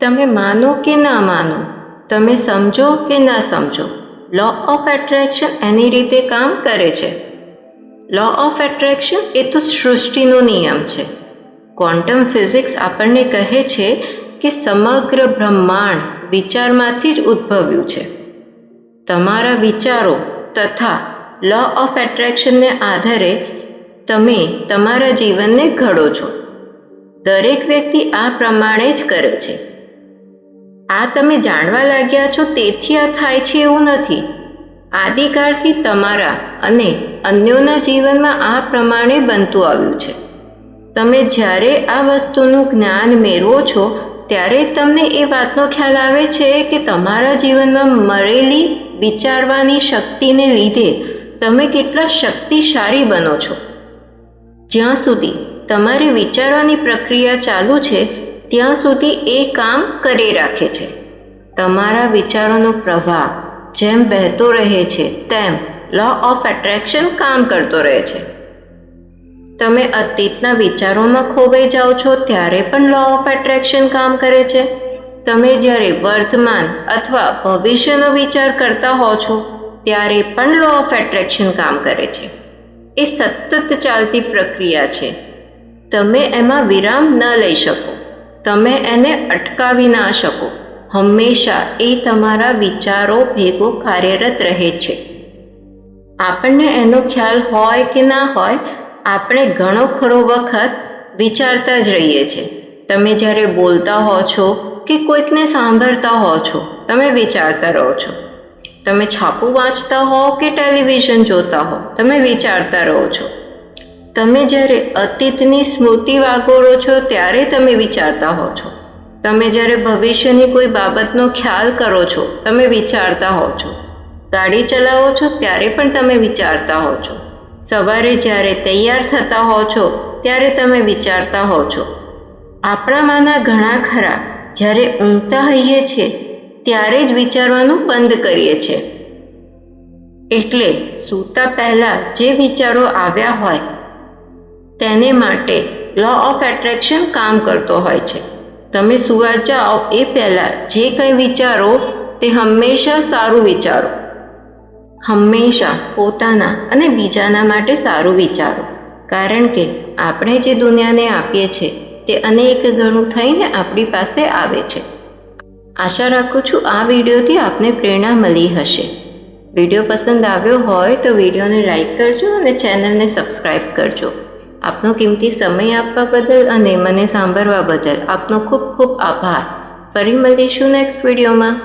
તમે માનો કે ના માનો, તમે સમજો કે ના સમજો લો ઓફ એટ્રેક્શન એની રીતે કામ કરે છે. લો ઓફ એટ્રેક્શન એ તો સૃષ્ટિનો નિયમ છે. ક્વોન્ટમ ફિઝિક્સ આપણને કહે છે કે સમગ્ર બ્રહ્માંડ વિચારમાંથી જ ઉદ્ભવ્યું છે. તમારા વિચારો તથા લો ઓફ એટ્રેક્શનને આધારે તમે તમારા જીવનને ઘડો છો. દરેક વ્યક્તિ આ પ્રમાણે જ કરે છે. આ તમે જાણવા લાગ્યા છો તેથી આ થાય છે એવું નથી. આદિકાળથી તમારા અને અન્યોના જીવનમાં આ પ્રમાણે બનતું આવ્યું છે. તમે જ્યારે આ વસ્તુનું જ્ઞાન મેળવો છો, ત્યારે તમને એ વાતનો ખ્યાલ આવે છે કે તમારા જીવનમાં મળેલી વિચારવાની શક્તિને લીધે તમે કેટલા શક્તિશાળી બનો છો. જ્યાં સુધી તમારી વિચારવાની પ્રક્રિયા ચાલુ છે ત્યાં સુધી એ કામ કરી રાખે છે. તમારા વિચારોનો પ્રવાહ જેમ વહેતો રહે છે, તેમ લો ઓફ એટ્રેક્શન કામ કરતો રહે છે. તમે અતીતના વિચારોમાં ખોવાઈ જાઓ છો, ત્યારે પણ લો ઓફ એટ્રેક્શન કામ કરે છે. તમે જ્યારે વર્તમાન અથવા ભવિષ્યનો વિચાર કરતા હો છો, ત્યારે પણ લો ઓફ એટ્રેક્શન કામ કરે છે. એ સતત ચાલતી પ્રક્રિયા છે. તમે એમાં વિરામ ન લઈ શકો. તમે એને અટકાવી ના શકો. હંમેશા એ તમારા વિચારો ભેગો કાર્યરત રહે છે. આપણને એનો ખ્યાલ હોય કે ના હોય, આપણે ઘણો ખરો વખત વિચારતા જ રહીએ છીએ તમે જ્યારે બોલતા હો છો કે કોઈકને સાંભળતા હો છો, તમે વિચારતા રહો છો. તમે છાપું વાંચતા હો કે ટેલિવિઝન જોતા હો, તમે વિચારતા રહો છો. તમે જ્યારે અતીતની સ્મૃતિ વાગોળો છો, ત્યારે તમે વિચારતા હો છો. તમે જ્યારે ભવિષ્યની કોઈ બાબતનો ખ્યાલ કરો છો, તમે વિચારતા હો છો. ગાડી ચલાવો છો, ત્યારે પણ તમે વિચારતા હો છો. સવારે જ્યારે તૈયાર થતા હો છો, ત્યારે તમે વિચારતા હો છો. આપણામાંના ઘણા ખરા. જ્યારે ઊંઘતા હોઈએ છીએ ત્યારે જ વિચારવાનું બંધ કરીએ છીએ એટલે સૂતા પહેલાં જે વિચારો આવ્યા હોય તેને માટે લો ઓફ એટ્રેક્શન કામ કરતો હોય છે. તમે સુવા જાઓ, એ પહેલાં જે કંઈ વિચારો, તે હંમેશા સારું વિચારો. હંમેશા પોતાના અને બીજાના માટે સારું વિચારો. કારણ કે આપણે જે દુનિયાને આપીએ છીએ, તે અનેક ગણું થઈને આપણી પાસે આવે છે. આશા રાખું છું આ વિડીયોથી આપને પ્રેરણા મળી હશે. વીડિયો પસંદ આવ્યો હોય તો વિડીયોને લાઇક કરજો અને ચેનલને સબસ્ક્રાઈબ કરજો. આપનો કિંમતી સમય આપવા બદલ અને મને સાંભળવા બદલ આપનો ખૂબ ખૂબ આભાર. ફરી મળીશું નેક્સ્ટ વિડીયોમાં